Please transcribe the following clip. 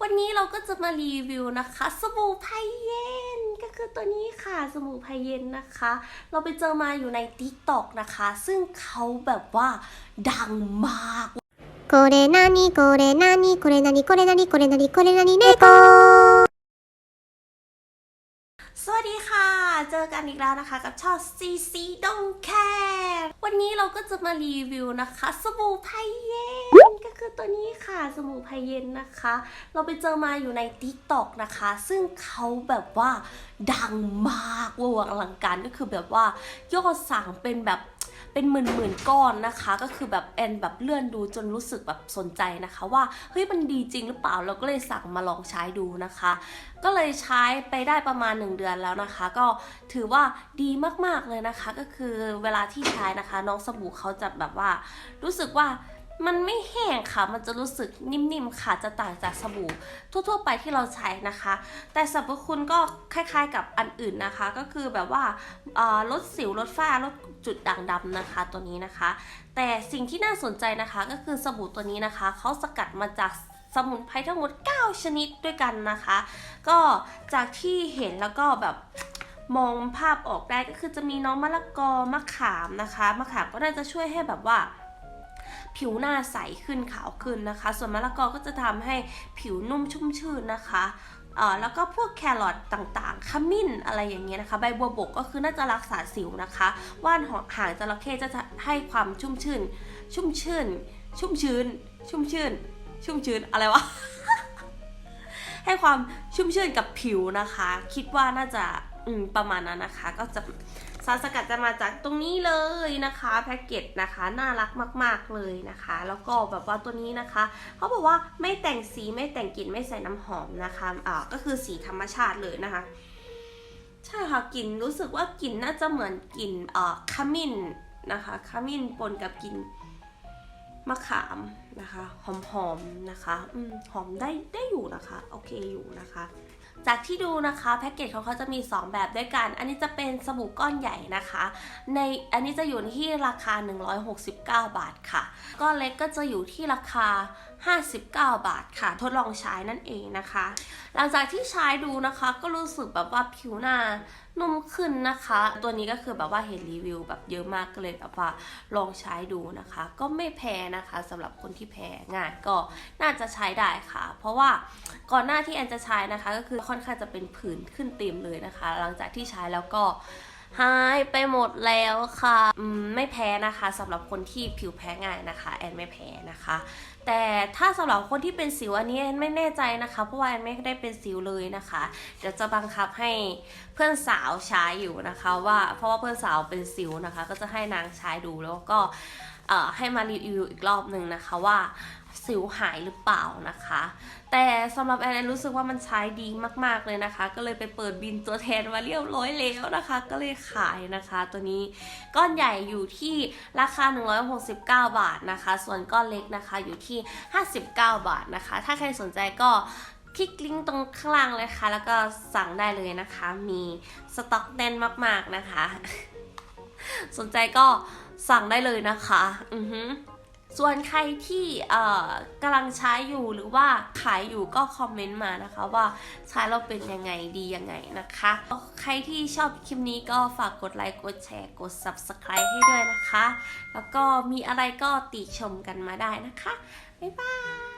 วันนี้เราก็จะมารีวิวนะคะ สบู่ไพเย็น ก็คือตัวนี้ค่ะสบู่ไพเย็นนะคะ เราไปเจอมาอยู่ใน t ิ k t o k นะคะ ซึ่งเขาแบบว่าดังมาก これなにこれなにこれなにこれなにこれなにこれなに猫 สวัสดีค่ะ เจอกันอีกแล้วนะคะกับช่อง CC Don't Care วันนี้เราก็จะมารีวิวนะคะสบู่ไพเย็นก็คือตัวนี้ค่ะสบู่ไพเย็นนะคะ เราไปเจอมาอยู่ใน t ิ k t o k นะคะ ซึ่งเขาแบบว่าดังมากวัวังอลังการก็คือแบบว่ายอดสั่งเป็นแบบ เป็นหมื่นหมื่นๆก้อนนะคะ ก็คือแบบแอนแบบเลื่อนดูจนรู้สึกแบบสนใจนะคะ ว่าเฮ้ยมันดีจริงหรือเปล่าเราก็เลยสั่งมาลองใช้ดูนะคะ ก็เลยใช้ไปได้ประมาณ 1 เดือนแล้วนะคะ ก็ถือว่าดีมากๆเลยนะคะ ก็คือเวลาที่ใช้นะคะ น้องสบู่เขาจะแบบว่ารู้สึกว่า มันไม่แห้งค่ะ มันจะรู้สึกนิ่มๆค่ะ จะต่างจากสบู่ทั่วๆไปที่เราใช้นะคะ แต่สรรพคุณก็คล้ายๆกับอันอื่นนะคะ ก็คือแบบว่าลดสิว ลดฝ้า ลดจุดด่างดำนะคะ ตัวนี้นะคะ แต่สิ่งที่น่าสนใจนะคะก็คือสบู่ตัวนี้นะคะ เขาสกัดมาจากสมุนไพรทั้งหมด 9 ชนิดด้วยกันนะคะ ก็จากที่เห็นแล้วก็แบบมองภาพออกได้ก็คือจะมีน้องมะละกอมะขามนะคะ มะขามก็น่าจะช่วยให้แบบว่า ผิวหน้าใสขึ้นขาวขึ้นนะคะ ส่วนมะละกอก็จะทำให้ผิวนุ่มชุ่มชื่นนะคะเอ่อแล้วก็พวกแครอทต่างๆ ขมิ้นอะไรอย่างเงี้ยนะคะ ใบบัวบกก็คือน่าจะรักษาสิวนะคะ ว่านหางจระเข้จะให้ความชุ่มชื่น ชุ่มชื่น ชุ่มชื้น ชุ่มชื่น ชุ่มชื้น อะไรวะ ให้ความชุ่มชื่นกับผิวนะคะ คิดว่าน่าจะ อืมประมาณนั้นนะคะ ก็จะสารสกัดจะมาจากตรงนี้เลยนะคะแพ็กเกจนะคะน่ารักมาก ๆเลยนะคะ แล้วก็แบบว่าตัวนี้นะคะเขาบอกว่าไม่แต่งสีไม่แต่งกลิ่นไม่ใส่น้ำหอมนะคะอ่าก็คือสีธรรมชาติเลยนะคะใช่ค่ะกลิ่นรู้สึกว่ากลิ่นน่าจะเหมือนกลิ่นเอ่อขมิ้นนะคะขมิ้นปนกับกลิ่นมะขามนะคะ หอมๆนะคะ อืมหอมได้ได้อยู่นะคะ โอเคอยู่นะคะ จากที่ดูนะคะแพ็กเกจของเขาจะมี 2 แบบด้วยกัน อันนี้จะเป็นสบู่ก้อนใหญ่นะคะ ในอันนี้จะอยู่ที่ราคา 169 บาทค่ะ ก้อนเล็กก็จะอยู่ที่ราคา59 บาทค่ะ ทดลองใช้นั่นเองนะคะ หลังจากที่ใช้ดูนะคะก็รู้สึกแบบว่าผิวหน้านุ่มขึ้นนะคะ ตัวนี้ก็คือแบบว่าเห็นรีวิวแบบเยอะมากก็เลยแบบว่าลองใช้ดูนะคะ ก็ไม่แพ้นะคะสำหรับคนที่แพ้ง่ายก็น่าจะใช้ได้ค่ะ เพราะว่าก่อนหน้าที่แอนจะใช้นะคะ ก็คือค่อนข้างจะเป็นผื่นขึ้นเต็มเลยนะคะ หลังจากที่ใช้แล้วก็ หายไปหมดแล้วค่ะไม่แพ้นะคะสำหรับคนที่ผิวแพ้ง่ายนะคะ แอนไม่แพ้นะคะ แต่ถ้าสำหรับคนที่เป็นสิวอันนี้แอนไม่แน่ใจนะคะ เพราะว่าแอนไม่ได้เป็นสิวเลยนะคะเดี๋ยวจะบังคับให้เพื่อนสาวใช้อยู่นะคะ ว่าเพราะว่าเพื่อนสาวเป็นสิวนะคะ ก็จะให้นางใช้ดูแล้วก็ ให้มารีวิวอีกรอบหนึ่งนะคะว่าสิวหายหรือเปล่านะคะ แต่สำหรับแอนแอนรู้สึกว่ามันใช้ดีมากๆเลยนะคะ ก็เลยไปเปิดบินตัวแทนมาเรียบร้อยแล้วนะคะ ก็เลยขายนะคะ ตัวนี้ก้อนใหญ่อยู่ที่ราคา 169 บาทนะคะ ส่วนก้อนเล็กนะคะอยู่ที่ 59 บาทนะคะ ถ้าใครสนใจก็คลิกลิงก์ตรงข้างล่างเลยค่ะ แล้วก็สั่งได้เลยนะคะ มีสต็อกแน่นมากๆนะคะ สนใจก็สั่งได้เลยนะคะอือฮึส่วนใครที่กำลังใช้อยู่หรือว่าขายอยู่ก็คอมเมนต์มานะคะ ว่าใช้เราเป็นยังไงดียังไงนะคะ ใครที่ชอบคลิปนี้ก็ฝากกดไลค์กดแชร์กด subscribe ให้ด้วยนะคะ แล้วก็มีอะไรก็ติชมกันมาได้นะคะ บ๊ายบาย